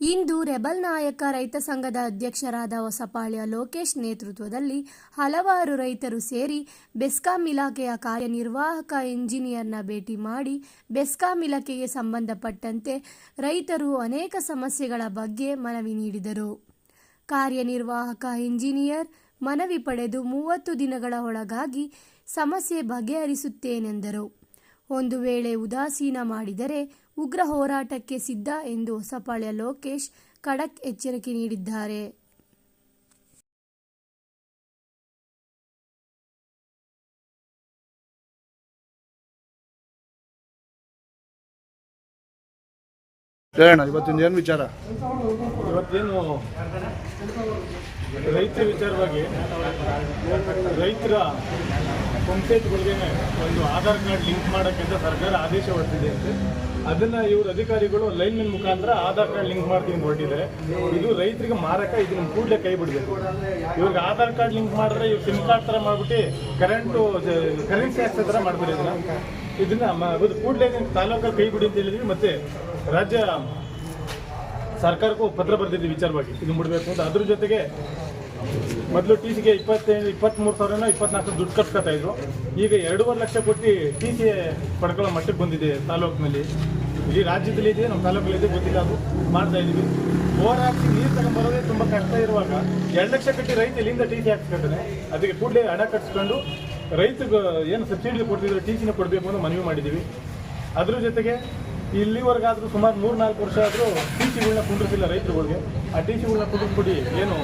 ಇಂದು rebel ನಾಯಕ ರೈತ ಸಂಘದ ಅಧ್ಯಕ್ಷರಾದ ಹೊಸಪಾಳ್ಯ ಲೋಕೇಶ್ ನೇತೃತ್ವದಲ್ಲಿ ಹಲವಾರು ರೈತರು ಸೇರಿ ಬೆಸ್ಕಾಂ ಇಲಾಖೆಯ ಕಾರ್ಯನಿರ್ವಾಹಕ ಇಂಜಿನಿಯರ್ನ ಭೇಟಿ ಮಾಡಿ ಬೆಸ್ಕಾಂ ಇಲಾಖೆಗೆ ಸಂಬಂಧಪಟ್ಟಂತೆ ರೈತರು ಅನೇಕ ಸಮಸ್ಯೆಗಳ ಬಗ್ಗೆ ಮನವಿ ನೀಡಿದರು. ಕಾರ್ಯನಿರ್ವಾಹಕ ಇಂಜಿನಿಯರ್ ಮನವಿ ಪಡೆದು ಮೂವತ್ತು ದಿನಗಳ ಒಳಗಾಗಿ ಸಮಸ್ಯೆ ಬಗೆಹರಿಸುತ್ತೇನೆಂದರು. ಒಂದು ವೇಳೆ ಉದಾಸೀನ ಮಾಡಿದರೆ ಉಗ್ರ ಹೋರಾಟಕ್ಕೆ ಸಿದ್ಧ ಎಂದು ಹೊಸಪಾಳ್ಯ ಲೋಕೇಶ್ ಖಡಕ್ ಎಚ್ಚರಿಕೆ ನೀಡಿದ್ದಾರೆ. ಹೇಳೋಣ ಇವತ್ತಿನ ಏನು ವಿಚಾರ? ಇವತ್ತೇನು ರೈತರ ವಿಚಾರವಾಗಿ ರೈತರ ಪಂಚಾಯತ್ಗಳಿಗೆ ಒಂದು ಆಧಾರ್ ಕಾರ್ಡ್ ಲಿಂಕ್ ಮಾಡೋಕ್ಕಿಂತ ಸರ್ಕಾರ ಆದೇಶ ಹೊರಟಿದೆ ಅಂತೆ. ಅದನ್ನ ಇವ್ರ ಅಧಿಕಾರಿಗಳು ಲೈನ್ ಮೇಲೆ ಮುಖಾಂತರ ಆಧಾರ್ ಕಾರ್ಡ್ ಲಿಂಕ್ ಮಾಡ್ತೀನಿ ಹೊರಟಿದ್ದಾರೆ. ಇದು ರೈತರಿಗೆ ಮಾರಕ, ಇದನ್ನ ಕೂಡಲೇ ಕೈ ಬಿಡಬೇಕು. ಇವ್ರಿಗೆ ಆಧಾರ್ ಕಾರ್ಡ್ ಲಿಂಕ್ ಮಾಡಿದ್ರೆ ಇವ್ರು ಸಿಮ್ ಕಾರ್ಡ್ ಥರ ಮಾಡ್ಬಿಟ್ಟು ಕರೆಂಟು ಕರೆನ್ಸಿ ಹಾಕ್ಸೋ ಥರ ಮಾಡ್ತಾರೆ ಇದನ್ನ. ಅದು ಕೂಡಲೇ ತಾಲೂಕಲ್ಲಿ ಕೈ ಬಿಡಿ ಅಂತ ಹೇಳಿದ್ವಿ. ಮತ್ತೆ ರಾಜ್ಯ ಸರ್ಕಾರಕ್ಕೂ ಪತ್ರ ಬರೆದಿದ್ದೀವಿ ವಿಚಾರವಾಗಿ. ಇದು ಮುಡಬೇಕು ಅಂತ. ಅದ್ರ ಜೊತೆಗೆ ಮೊದಲು ಟಿ ಸಿಗೆ ಇಪ್ಪತ್ತೈದು ಇಪ್ಪತ್ತ್ಮೂರು ಸಾವಿರನ ಇಪ್ಪತ್ನಾಲ್ಕು ದುಡ್ಡು ಕಟ್ಕೊತಾ ಇದ್ರು. ಈಗ ಎರಡೂವರೆ ಲಕ್ಷ ಕೊಟ್ಟು ಟಿ ಸಿ ಪಡ್ಕೊಳ್ಳೋ ಮಟ್ಟಕ್ಕೆ ಬಂದಿದೆ ತಾಲೂಕಿನಲ್ಲಿ. ಇಡೀ ರಾಜ್ಯದಲ್ಲಿ ಇದೆ ನಮ್ಮ ತಾಲೂಕಲ್ಲಿ ಇದೆ ಗೊತ್ತಿಲ್ಲ ಅದು. ಮಾಡ್ತಾ ಬೋರ್ ಹಾಕಿ ನೀರು ತಗೊಂಡ್ಬರೋದೇ ತುಂಬ ಕಷ್ಟ ಇರುವಾಗ ಎರಡು ಲಕ್ಷ ಕಟ್ಟಿ ರೈತ ಇಲ್ಲಿಂದ ಟಿ ಸಿ ಹಾಕ್ಸ್ಕೊತಾನೆ ಅದಕ್ಕೆ ಕೂಡಲೇ ಹಣ ಕಟ್ಸ್ಕೊಂಡು ರೈತಗೆ ಏನು ಸಬ್ಸಿಡಿ ಕೊಡ್ತಿದ್ರು ಟಿ ಸಿನ ಕೊಡಬೇಕು ಅಂತ ಮನವಿ ಮಾಡಿದ್ದೀವಿ. ಅದ್ರ ಜೊತೆಗೆ ಇಲ್ಲಿವರೆಗಾದರೂ ಸುಮಾರು ಮೂರು ನಾಲ್ಕು ವರ್ಷ ಆದರೂ ಟಿ ಸಿಗಳನ್ನ ಕುಂಡ್ರಿಸಿಲ್ಲ ರೈತರುಗಳಿಗೆ. ಆ ಟಿ ಸಿಗಳನ್ನ ಕುಂಡಿಸ್ಬಿಡಿ ಏನು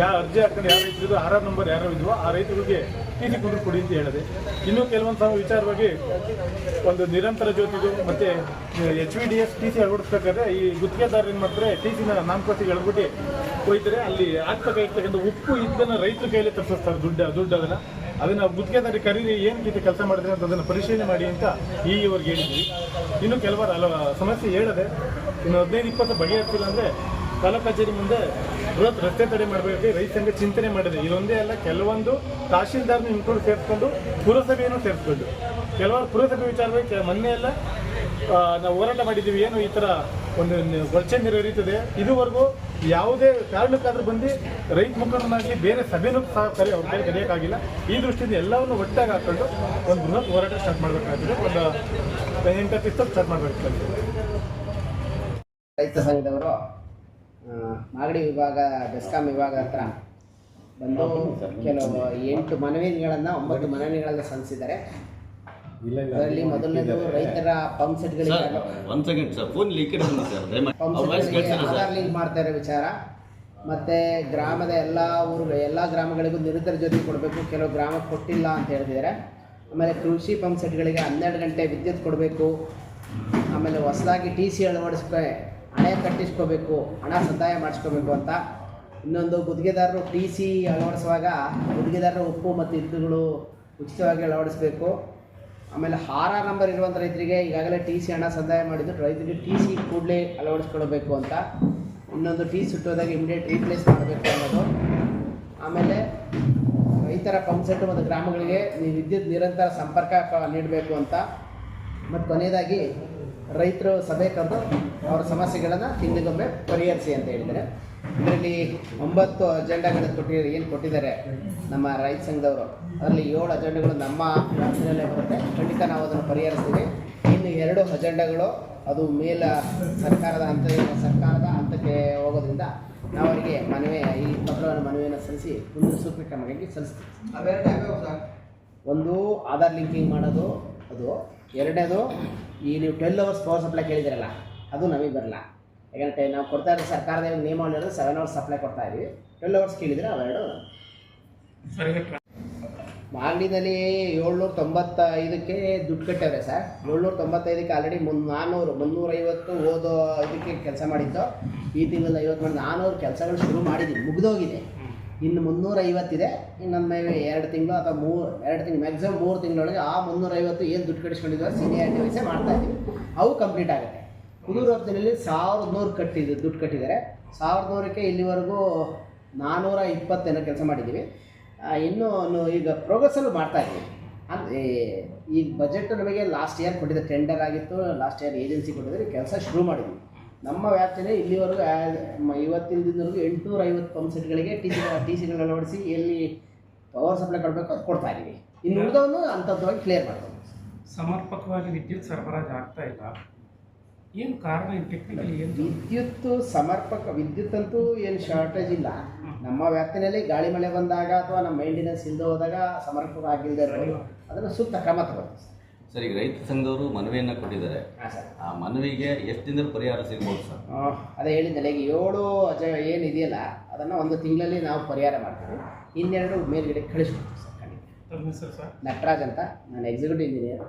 ಯಾವ ಅರ್ಜಿ ಹಾಕೊಂಡು ಯಾರು ರೈತರಿದ್ರು ಆರ್ ನಂಬರ್ ಯಾರು ಇದ್ವೋ ಆ ರೈತರಿಗೆ ಟಿ ಸಿ ಕೊಡಿ ಅಂತ ಹೇಳಿದೆ. ಇನ್ನೂ ಕೆಲವೊಂದು ಸಮ ವಿಚಾರವಾಗಿ ಒಂದು ನಿರಂತರ ಜ್ಯೋತಿದು ಮತ್ತೆ H V D S T C ಅಳವಡಿಸ್ಬೇಕಾದ್ರೆ ಈ ಗುತ್ತಿಗೆದಾರರು ಏನು ಮಾಡ್ತಾರೆ ಟಿ ಸಿನ ನಾಮಕಾಸಿಗೆ ಹೇಳ್ಬಿಟ್ಟು ಹೋಯ್ತಾರೆ. ಅಲ್ಲಿ ಆಗ್ತಕ್ಕಂಥ ಉಪ್ಪು ಇದನ್ನ ರೈತರ ಕೈಯಲ್ಲಿ ತಪ್ಪಿಸ್ತಾರೆ ದುಡ್ಡು ದುಡ್ಡು ಅದನ್ನ ಅದನ್ನ ಗುತ್ತಿಗೆದಾರಿ ಕರೀರಿ ಏನು ರೀತಿ ಕೆಲಸ ಮಾಡಿದ್ರೆ ಅಂತ ಅದನ್ನು ಪರಿಶೀಲನೆ ಮಾಡಿ ಅಂತ ಈ ಇವ್ರಿಗೆ ಹೇಳಿದ್ವಿ. ಇನ್ನು ಕೆಲವರು ಸಮಸ್ಯೆ ಹೇಳದೆ, ಇನ್ನು ಹದಿನೈದು, ಇಪ್ಪತ್ತು ಬಗೆಹರಿಸಿಲ್ಲ ಅಂದರೆ ತಾಲೂಕು ಕಚೇರಿ ಮುಂದೆ ಬೃಹತ್ ರಸ್ತೆ ತಡೆ ಮಾಡಬೇಕು ರೈತ ಚಿಂತನೆ ಮಾಡಿದೆ. ಇದೊಂದೇ ಅಲ್ಲ, ಕೆಲವೊಂದು ತಹಶೀಲ್ದಾರ್ನ ಇನ್ಕೊಂಡು ಸೇರಿಸ್ಕೊಂಡು ಪುರಸಭೆಯನ್ನು ಸೇರಿಸ್ಕೊಂಡು ಕೆಲವರು ಪುರಸಭೆ ವಿಚಾರವಾಗಿ ಮೊನ್ನೆ ಎಲ್ಲ ನಾವು ಹೋರಾಟ ಮಾಡಿದ್ದೀವಿ. ಏನು ಈ ಥರ ಒಂದು ವರ್ಷ ನೆರವೇರಿತದೆ. ಇದುವರೆಗೂ ಯಾವುದೇ ಕಾರಣಕ್ಕಾದ್ರೂ ಬಂದು ರೈತ ಮುಖಂಡನಾಗಲಿ ಬೇರೆ ಸಭೆನೂ ಸಹ ಕರೆ, ಅವ್ರ ಕೈ ಕರೆಯೋಕ್ಕಾಗಿಲ್ಲ. ಈ ದೃಷ್ಟಿಯಿಂದ ಎಲ್ಲವನ್ನು ಒಟ್ಟಾಗಿ ಹಾಕೊಂಡು ಒಂದು ಬೃಹತ್ ಹೋರಾಟ ಸ್ಟಾರ್ಟ್ ಮಾಡಬೇಕಾಗ್ತದೆ. ಒಂದು ಎಂಟತ್ತು ಸ್ಟಾರ್ಟ್ ಮಾಡಬೇಕಾಗ್ತದೆ. ರೈತ ಸಂಘದವರು ಮಾಗಡಿ ವಿಭಾಗ ಬೆಸ್ಕಾಂ ವಿಭಾಗ ಹತ್ರ ಬಂದು ಕೆಲವು ಎಂಟು ಮನವಿಗಳನ್ನು ಒಂಬತ್ತು ಮನವಿಗಳನ್ನು ಸಲ್ಲಿಸಿದ್ದಾರೆ. ಅದರಲ್ಲಿ ಮೊದಲನೇದು ರೈತರ pump ಸೆಟ್ಗಳಿಗೆ one second sir phone leakage ಬಂದಿದೆ ಸರ್ ದಯಮಾಡಿ. ಪಂಪ್ ಅವ್ರ ವಾಯ್ಸ್ ಸೆಟ್ಗಳಿಗೆ ಆಧಾರ್ ಸರ್. ಲಿಂಕ್ ಮಾಡ್ತಾ ಇರೋ ವಿಚಾರ. ಮತ್ತೆ ಗ್ರಾಮದ ಎಲ್ಲ ಊರು ಎಲ್ಲ ಗ್ರಾಮಗಳಿಗೂ ನಿರಂತರ ಜೊತೆ ಕೊಡಬೇಕು. ಕೆಲವು ಗ್ರಾಮಕ್ಕೆ ಕೊಟ್ಟಿಲ್ಲ ಅಂತ ಹೇಳ್ತಿದ್ದಾರೆ. ಆಮೇಲೆ ಕೃಷಿ ಪಂಪ್ ಸೆಟ್ಗಳಿಗೆ ಹನ್ನೆರಡು ಗಂಟೆ ವಿದ್ಯುತ್ ಕೊಡಬೇಕು. ಆಮೇಲೆ ಹೊಸದಾಗಿ ಟಿ ಸಿ ಅಳವಡಿಸ್ಕೊ ಹಣೆ ಕಟ್ಟಿಸ್ಕೋಬೇಕು, ಹಣ ಸಂದಾಯ ಮಾಡಿಸ್ಕೋಬೇಕು ಅಂತ ಇನ್ನೊಂದು ಗುತ್ತಿಗೆದಾರರು ಟಿ ಸಿ ಅಳವಡಿಸುವಾಗ ಗುತ್ತಿಗೆದಾರರು ಉಪ್ಪು ಮತ್ತು ಇದ್ದುಗಳು ಉಚಿತವಾಗಿ ಅಳವಡಿಸಬೇಕು. ಆಮೇಲೆ ಹಾರ ನಂಬರ್ ಇರುವಂಥ ರೈತರಿಗೆ ಈಗಾಗಲೇ ಟಿ ಸಿ ಹಣ ಸಂದಾಯ ಮಾಡಿದ್ದು, ರೈತರಿಗೆ ಟಿ ಸಿ ಕೂಡಲೇ ಅಳವಡಿಸ್ಕೊಳ್ಬೇಕು ಅಂತ ಇನ್ನೊಂದು ಟಿ ಸುಟ್ಟೋದಾಗ ಇಮಿಡಿಯೇಟ್ ರೀಪ್ಲೇಸ್ ಮಾಡಬೇಕು ಅನ್ನೋದು. ಆಮೇಲೆ ರೈತರ ಪಂಪ್ ಸೆಟ್ ಮತ್ತು ಗ್ರಾಮಗಳಿಗೆ ನೀವು ವಿದ್ಯುತ್ ನಿರಂತರ ಸಂಪರ್ಕ ನೀಡಬೇಕು ಅಂತ. ಮತ್ತು ಕೊನೆಯದಾಗಿ ರೈತರು ಸಭೆ ಕರೆದು ಅವರ ಸಮಸ್ಯೆಗಳನ್ನು ತಿಂಗಳಿಗೊಮ್ಮೆ ಪರಿಹರಿಸಿ ಅಂತ ಹೇಳಿದ್ದಾರೆ. ಇದರಲ್ಲಿ ಒಂಬತ್ತು ಅಜೆಂಡಾಗಳನ್ನು ಕೊಟ್ಟಿದ್ದಾರೆ ಏನು ಕೊಟ್ಟಿದ್ದಾರೆ ನಮ್ಮ ರೈತ ಸಂಘದವರು. ಅದರಲ್ಲಿ ಏಳು ಅಜೆಂಡಗಳು ನಮ್ಮ ರಾಜ್ಯದಲ್ಲೇ ಬರುತ್ತೆ. ಖಂಡಿತ ನಾವು ಅದನ್ನು ಪರಿಹರಿಸ್ತೀವಿ. ಇನ್ನು ಎರಡು ಅಜೆಂಡಗಳು ಅದು ಮೇಲ ಸರ್ಕಾರದ ಹಂತ ಸರ್ಕಾರದ ಹಂತಕ್ಕೆ ಹೋಗೋದ್ರಿಂದ ನಾವು ಅವರಿಗೆ ಮನವಿ ಈ ಪತ್ರವನ್ನು ಮನವಿಯನ್ನು ಸಲ್ಲಿಸಿ ಒಂದು ಸೂಕ್ತ ಕ್ರಮಗಳಿಗೆ ಸಲ್ಲಿಸ್ತೀವಿ. ಒಂದು ಆಧಾರ್ ಲಿಂಕಿಂಗ್ ಮಾಡೋದು ಅದು ಎರಡನೇದು ಈ ನೀವು ಟ್ವೆಲ್ ಅವರ್ಸ್ ಪವರ್ ಸಪ್ಲೈ ಕೇಳಿದಿರಲ್ಲ ಅದು ನಮಗೆ ಬರಲ್ಲ. ಯಾಕಂದರೆ ನಾವು ಕೊಡ್ತಾ ಇರೋ ಸರ್ಕಾರದ ನಿಯಮ ಹೇಳಿದ್ರೆ ಸೆವೆನ್ ಅವರ್ಸ್ ಸಪ್ಲೈ ಕೊಡ್ತಾ ಇದ್ದೀವಿ. ಟ್ವೆಲ್ ಅವರ್ಸ್ ಕೇಳಿದರೆ ಅವೆರಡು ಮಾಗಡಿನಲ್ಲಿ ಏಳ್ನೂರ ತೊಂಬತ್ತೈದಕ್ಕೆ ದುಡ್ಡು ಕಟ್ಟವ್ರೆ ಸರ್. ಏಳ್ನೂರ ತೊಂಬತ್ತೈದಕ್ಕೆ ಆಲ್ರೆಡಿ ಮುನ್ ನಾನ್ನೂರು ಮುನ್ನೂರೈವತ್ತು ಓದೋ ಇದಕ್ಕೆ ಕೆಲಸ ಮಾಡಿದ್ದು. ಈ ತಿಂಗಳಲ್ಲಿ ಐವತ್ತು ಮಾಡಿ ನಾನ್ನೂರು ಕೆಲಸಗಳು ಶುರು ಮಾಡಿದ್ದೀನಿ ಮುಗಿದೋಗಿದೆ. ಇನ್ನು ಮುನ್ನೂರೈವತ್ತಿದೆ ಇನ್ನೊಂದು ಮೇ ಎರಡು ತಿಂಗಳು ಅಥವಾ ಮೂರು, ಎರಡು ತಿಂಗಳು ಮ್ಯಾಕ್ಸಿಮಮ್ ಮೂರು ತಿಂಗಳೊಳಗೆ ಆ ಮುನ್ನೂರೈವತ್ತು ಏನು ದುಡ್ಡು ಕಟ್ಟಿಸ್ಕೊಂಡಿದ್ವೋ ಸೀನಿಯಾರಿಟಿ ವಯಸ್ಸೇ ಮಾಡ್ತಾ ಇದ್ದೀವಿ. ಅವು ಕಂಪ್ಲೀಟ್ ಆಗುತ್ತೆ. ಕುದೂರು ಹೊತ್ತಿನಲ್ಲಿ ಸಾವಿರದ ನೂರು ಕಟ್ಟಿದ್ದು, ದುಡ್ಡು ಕಟ್ಟಿದ್ದಾರೆ. ಸಾವಿರದ ನೂರಕ್ಕೆ ಇಲ್ಲಿವರೆಗೂ ನಾನ್ನೂರ ಇಪ್ಪತ್ತೇನೋ ಕೆಲಸ ಮಾಡಿದ್ದೀವಿ. ಇನ್ನೂ ಈಗ ಪ್ರೋಗ್ರೆಸ್ಸಲ್ಲೂ ಮಾಡ್ತಾ ಇದ್ದೀವಿ. ಅಂದರೆ ಈಗ ಬಜೆಟ್ ನಮಗೆ ಲಾಸ್ಟ್ ಇಯರ್ ಕೊಟ್ಟಿದ್ದ ಟೆಂಡರ್ ಆಗಿತ್ತು ಲಾಸ್ಟ್ ಇಯರ್ ಏಜೆನ್ಸಿ ಕೊಟ್ಟಿದ್ದಾರೆ ಕೆಲಸ ಶುರು ಮಾಡಿದ್ವಿ. ನಮ್ಮ ವ್ಯಾಪ್ತಿನೇ ಇಲ್ಲಿವರೆಗೂ ಇವತ್ತಿನ ದಿನವರೆಗೂ ಎಂಟುನೂರ ಐವತ್ತು ಪಂಪ್ ಸೆಟ್ಗಳಿಗೆ ಟಿ ಸಿ ಟಿ ಸಿಗಳನ್ನ ಅಳವಡಿಸಿ ಎಲ್ಲಿ ಪವರ್ ಸಪ್ಲೈ ಕೊಡಬೇಕು ಅದು ಕೊಡ್ತಾ ಇದ್ದೀವಿ ಇನ್ನು ಉಳಿದವನ್ನು ಅಂಥದ್ದಾಗಿ ಕ್ಲಿಯರ್ ಮಾಡ್ಬೋದು ಸಮರ್ಪಕವಾಗಿ ವಿದ್ಯುತ್ ಸರಬರಾಜು ಆಗ್ತಾ ಇಲ್ಲ. ಏನು ಕಾರಣ ಟೆಕ್ನಿಕಲಿ ಏನು ವಿದ್ಯುತ್ ಸಮರ್ಪಕ ವಿದ್ಯುತ್ ಅಂತೂ ಏನು ಶಾರ್ಟೇಜ್ ಇಲ್ಲ. ನಮ್ಮ ವ್ಯಾಪ್ತಿನಲ್ಲಿ ಗಾಳಿ ಮಳೆ ಬಂದಾಗ ಅಥವಾ ನಮ್ಮ ಮೇಂಟೆನೆನ್ಸ್ ಇಲ್ಲದೆ ಹೋದಾಗ ಸಮರ್ಪಕ ಆಗಿಲ್ಲದೆ ಅದನ್ನು ಸೂಕ್ತ ಕ್ರಮ ತಗೊಳ್ತೀವಿ ಸರ್ ಈಗ ರೈತ ಸಂಘದವರು ಮನವಿಯನ್ನು ಕೊಟ್ಟಿದ್ದಾರೆ. ಹಾಂ ಸರ್. ಆ ಮನವಿಗೆ ಎಷ್ಟು ದಿನದಲ್ಲಿ ಪರಿಹಾರ ಸಿಗ್ಬೋದು ಸರ್? ಅದೇ ಹೇಳಿದ್ದಲ್ಲ ಈಗ ಏಳು ಅಜ ಏನಿದೆಯಲ್ಲ ಅದನ್ನು ಒಂದು ತಿಂಗಳಲ್ಲಿ ನಾವು ಪರಿಹಾರ ಮಾಡ್ತೀವಿ. ಇನ್ನೆರಡು ಮೇಲ್ಗಡೆ ಕಳಿಸ್ಕೊಡ್ತೀವಿ ಸರ್ ಖಂಡಿತ. ನಟರಾಜ್ ಅಂತ ನಾನು ಎಕ್ಸಿಕ್ಯೂಟಿವ್ ಇಂಜಿನಿಯರ್